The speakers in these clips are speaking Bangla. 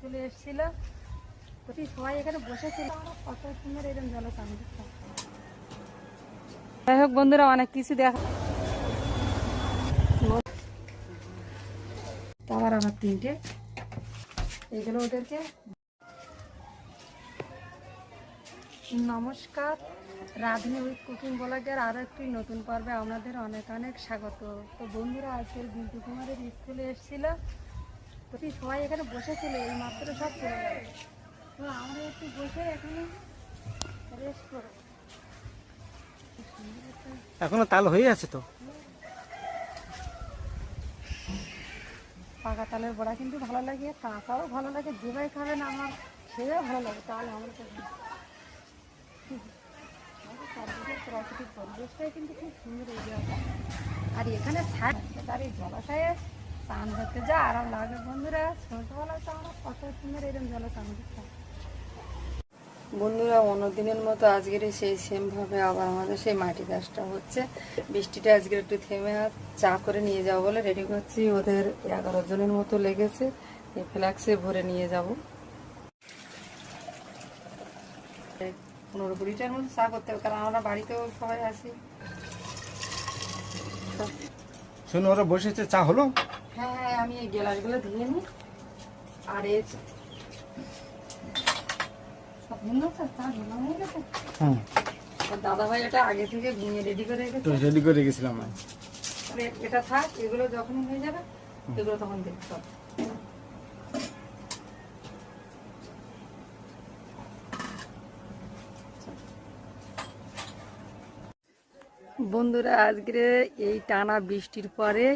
স্কুলে এসেছিল। সবাই এখানে বসেছিল। কত সুন্দর এরকম জলসান যাই হোক বন্ধুরা, অনেক কিছু দেখা আবার আমার তিনটে। এগুলো ওদেরকে নমস্কার। রাধুনি উইথ কুকিং ব্লগের আরও একটি নতুন পর্বে আপনাদের অনেক অনেক স্বাগত। তো বন্ধুরা, আজকের বিন্দু কুমারের স্কুলে এসেছিল। তো কি সবাই এখানে বসেছিল এই মাত্র সব চলে গেল। তো আমরা একটু বসে এখানে রেস্ট করব। এখনও তাল হয়ে আছে তো? পাকা তালের বড়া কিন্তু ভালো লাগে কাঁচাও ভালো লাগে যেভাবে খাবেন আমার সেভাবে ভালো লাগে তাহলে আমার আমাদের প্রাকৃতিক পরিবেশটাই কিন্তু খুব সুন্দর এই আর এখানে তার এই জলাশয়ে স্নান করতে যা আরাম লাগে। বন্ধুরা ছোটবেলায় তো আমরা কত সুন্দর এরকম জলে স্নান করতাম বন্ধুরা অন্যদিনের মতো আজকের সেই সেমভাবে আবার আমাদের সেই মাটি গাছটা হচ্ছে। বৃষ্টিটা আজকে একটু থেমে আর চা করে নিয়ে যাব বলে রেডি করছি। ওদের এগারো জনের মতো লেগেছে। এই ফ্ল্যাক্সে ভরে নিয়ে যাব। পনেরো কুড়িটার মতো চা করতে হবে কারণ আমরা বাড়িতেও সবাই আছি শোনো ওরা বসেছে চা হলো? হ্যাঁ হ্যাঁ আমি এই গ্লাসগুলো দিয়ে নিই। আর দাদা ভাই এটা আগে থেকে রেডি করে রেখেছে। রেডি করে গেছিলাম আমি। এটা থাক এগুলো যখনই হয়ে যাবে এগুলো তখন দেখতে হবে বন্ধুরা আজকে এই টানা বৃষ্টির পরে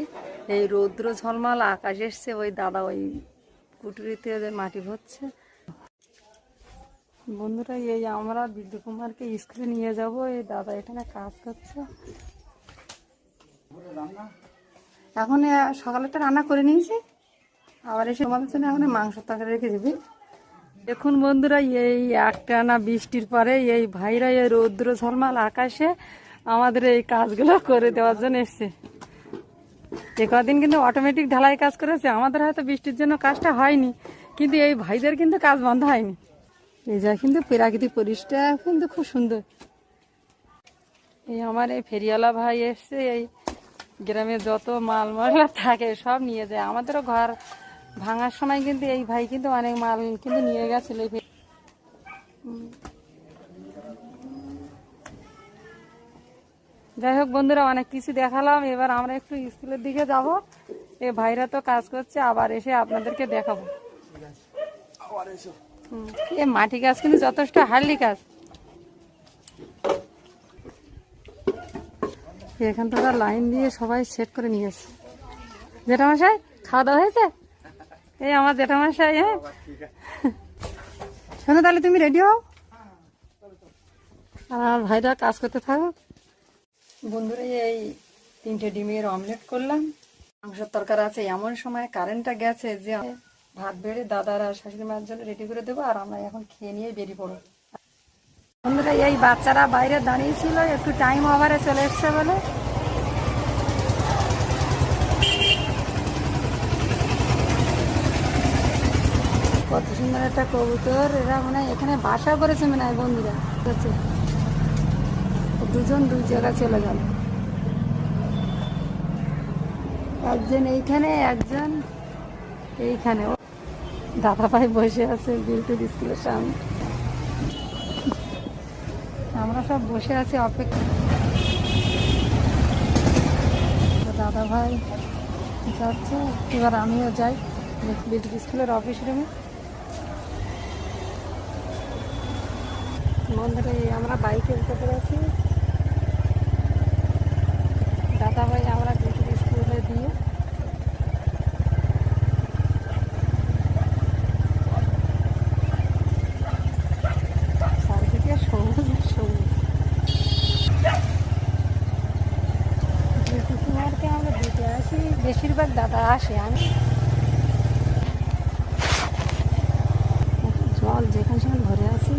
এই রৌদ্র ঝলমাল আকাশ এসছে ওই দাদা ওই কুটুরিতে ওদের মাটি ভরছে। বন্ধুরা এই আমরা বিদ্যুৎ কুমারকে স্কুলে নিয়ে যাব। এই দাদা এখানে কাজ করছে। এখন আহ, সকালেটা রান্না করে নিয়েছি। আবার এসে আমাদের জন্য এখন মাংস তরকারি রেখে দিবি। দেখুন বন্ধুরা এই একটানা বৃষ্টির পরে এই ভাইরা এই রৌদ্র ঝলমাল আকাশে আমাদের এই কাজগুলো করে দেওয়ার জন্য এসছে। এ কদিন কিন্তু অটোমেটিক ঢালাই কাজ করেছে, আমাদের হয়তো বৃষ্টির জন্য কাজটা হয়নি, কিন্তু এই ভাইদের কিন্তু কাজ বন্ধ হয়নি। এই যা কিন্তু প্রাকৃতিক পরিবেশটা কিন্তু খুব সুন্দর। এই আমার এই ফেরিওয়ালা ভাই এসছে, এই গ্রামে যত মাল মশলা থাকে সব নিয়ে যায়। আমাদেরও ঘর ভাঙার সময় কিন্তু এই ভাই কিন্তু অনেক মাল কিন্তু নিয়ে গেছিল এই ফে- হুম। যাই হোক বন্ধুরা অনেক কিছু দেখালাম। এবার আমরা একটু স্কুলের দিকে যাব। এ ভাইরা তো কাজ করছে আবার এসে আপনাদেরকে দেখাবো। হুম। এ মাটি গাছ কিন্তু যথেষ্ট হার্লি কাজ এখান থেকে লাইন দিয়ে সবাই সেট করে নিয়েছে জেঠামশাই খাওয়া দাওয়া হয়েছে? এই আমার জেঠামশাই হ্যাঁ? শোনো তাহলে তুমি রেডি হও। আর ভাইরা কাজ করতে থাকো বন্ধুরা, এই তিনটে ডিমের অমলেট করলাম। মাংসের তরকার আছে এমন সময় কারেন্টটা গেছে যে ভাত বেড়ে দাদার আর শাশুড়ি মায়ের জন্য রেডি করে দেবো, আর আমরা এখন খেয়ে নিয়ে বেরিয়ে পড়ব। বন্ধুরা, এই বাচ্চারা বাইরে দাঁড়িয়েছিল, একটু টাইম ওভারে চলে এসছে বলে। কত সুন্দর একটা কবুতর, এরা মানে এখানে বাসা করেছে মনে বন্ধুরা। দুজন দুই জায়গায় চলে গেল। একজন এইখানে একজন এইখানে। দাদা ভাই বসে আছে বিলটুর স্কুলের সামনে। আমরা সব বসে আছি অপেক্ষা। দাদা ভাই যাচ্ছে, এবার আমিও যাই বিদ্যুৎ স্কুলের অফিস রুমে। বন্ধুরা আমরা বাইকে উঠে পড়েছি দাদা ভাই আমরা বিদ্যুৎ স্কুলে দিয়ে আমরা বেশিরভাগ দাদা আসে, আমি। জল যেখানে সেখানে ভরে আছি।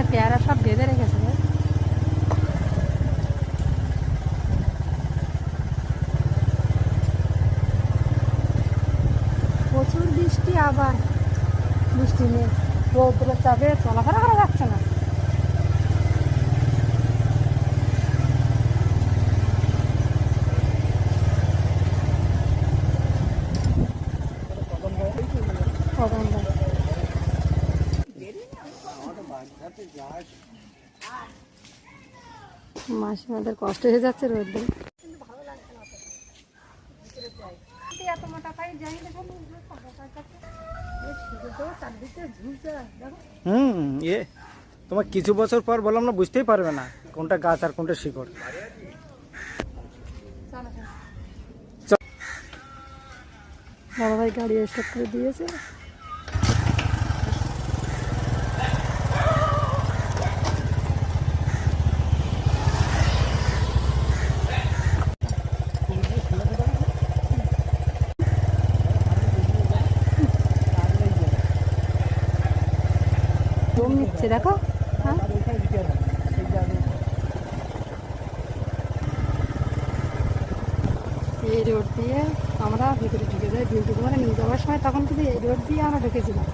গাছে পেয়ারা সব বেঁধে রেখেছে। প্রচুর বৃষ্টি আবার বৃষ্টি নেই রৌদ্রের চাপে চলাফেরা করা যাচ্ছে না কদম গাছ। মাসিমাদের কষ্ট হয়ে যাচ্ছে দেখো হুম ইয়ে তোমার কিছু বছর পর বললাম না বুঝতেই পারবে না কোনটা গাছ আর কোনটা শিকড়। বাবা ভাই গাড়ি স্টার্ট করে দিয়েছে দম নিচ্ছে, দেখো। হ্যাঁ? এই রোড দিয়ে আমরা ভিতরে ঢুকে যাই ভিতরে মানে নিয়ে যাওয়ার সময় তখন কিন্তু এই রোড দিয়ে আমরা ঢুকেছিলাম।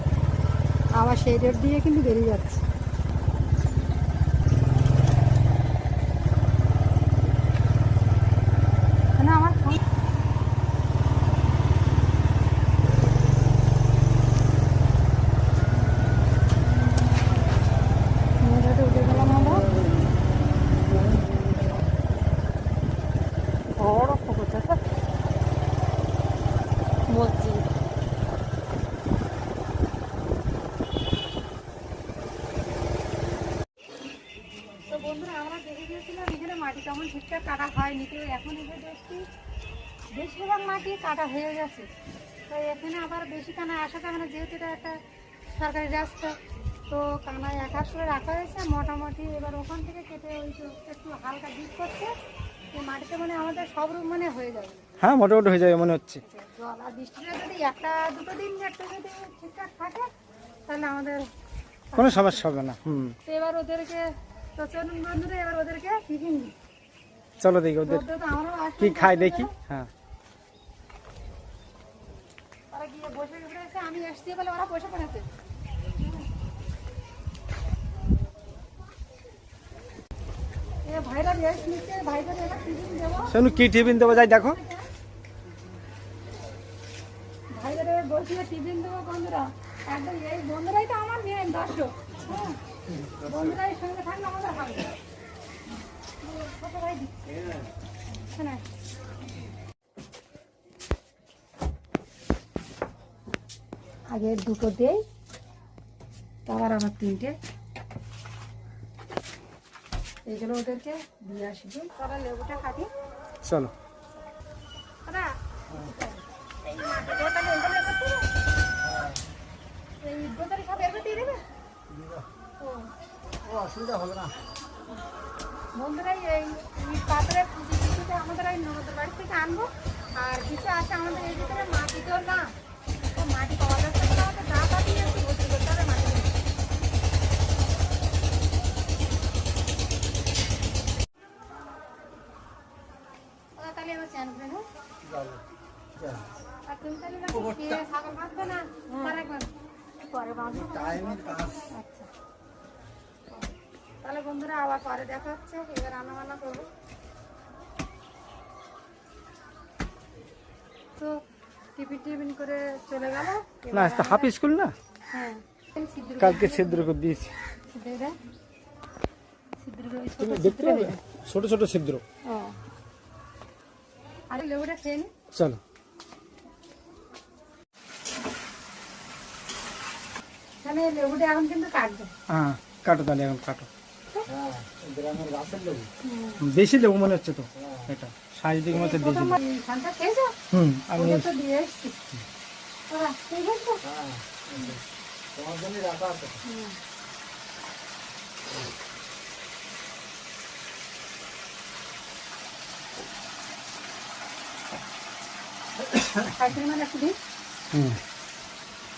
আবার সেই রোড দিয়ে কিন্তু বেরিয়ে যাচ্ছে না আমার ফোন রোডে উঠে গেলাম আমরা বড় পুকুর দেখো মসজিদ তো বন্ধুরা আমরা দেখে গিয়েছিলাম এখানে মাটি তেমন ঠিকঠাক কাটা হয়নি তো এখন এসে দেখছি মাটি কাটা হয়ে গেছে। তো এখানে আবার বেশি কানায় আসা যাবে না যেহেতু এটা একটা সরকারি রাস্তা। তো কানায় এক আসলে রাখা হয়েছে মোটামুটি এবার ওখান থেকে কেটে ওই একটু হালকা দিক করছে মাটিতে মানে আমাদের সব রূপ মানে হয়ে যাবে। হ্যাঁ মোটামুটি হয়ে যাবে মনে হচ্ছে। জল আর বৃষ্টিটা যদি একটা দুটো দিন একটু যদি ঠিকঠাক থাকে তাহলে আমাদের কোনো সমস্যা হবে না হুম। তো এবার ওদেরকে তো চলুন বন্ধুরা এবার ওদেরকে টিফিন চলো দেখি ওদের কি খায় দেখি হ্যাঁ। গিয়ে বসে পড়েছে আমি এসছি বলে ওরা বসে পড়েছে। এ ভাইরা ভাইদের টিফিন দেবো। শোনো কি টিফিন দেবো যাই দেখো। টিফিন দেবো বন্ধুরা। একদম এই বন্ধুরাই তো আমার মেন দর্শক। হ্যাঁ বন্ধুরাই সঙ্গে থাকলে আমাদের হবে ছোট ভাই দি। শোনাই। আগে দুটো দেই তারপর আমার তিনটে। এইগুলো ওদেরকে দিয়ে আসবি। তারা লেবুটা কাটি চলো। এই? এই অসুবিধা হবে না। বন্ধুরা এই পাথরের পুঁজি আমাদের ওই ননদের বাড়ি থেকে আনব। আর কিছু আছে আমাদের এই ভিতরে মাটি তো না তো মাটি পাওয়া যাচ্ছে না আমাদের যা পাতি আছে ভর্তি করতে হবে মাটি দিয়ে। দাদা, তাহলে এবার চান করে হ্যাঁ আর তুমি তাহলে না খেয়ে ছাগল বাঁধবে না পরে একবার পরে বাঁধবো আচ্ছা তাহলে বন্ধুরা আবার পরে দেখা হচ্ছে। এবার রান্না বান্না করব। তো টিফিন টিফিন করে চলে গেল। না আজকে হাফ স্কুল না? হ্যাঁ। কালকে ছিদ্র করে দিয়েছি। ছোট ছোট ছিদ্র আরে লেবুটা খেয়ে নি? চলো। তাহলে লেবুটা এখন কিন্তু কাটবে। হ্যাঁ কাটো তাহলে এখন কাটো। বেশি দেবো মনে হচ্ছে তো এটা সাইজ দিকে মতো খেয়েছো হুম আমি হুম। হুম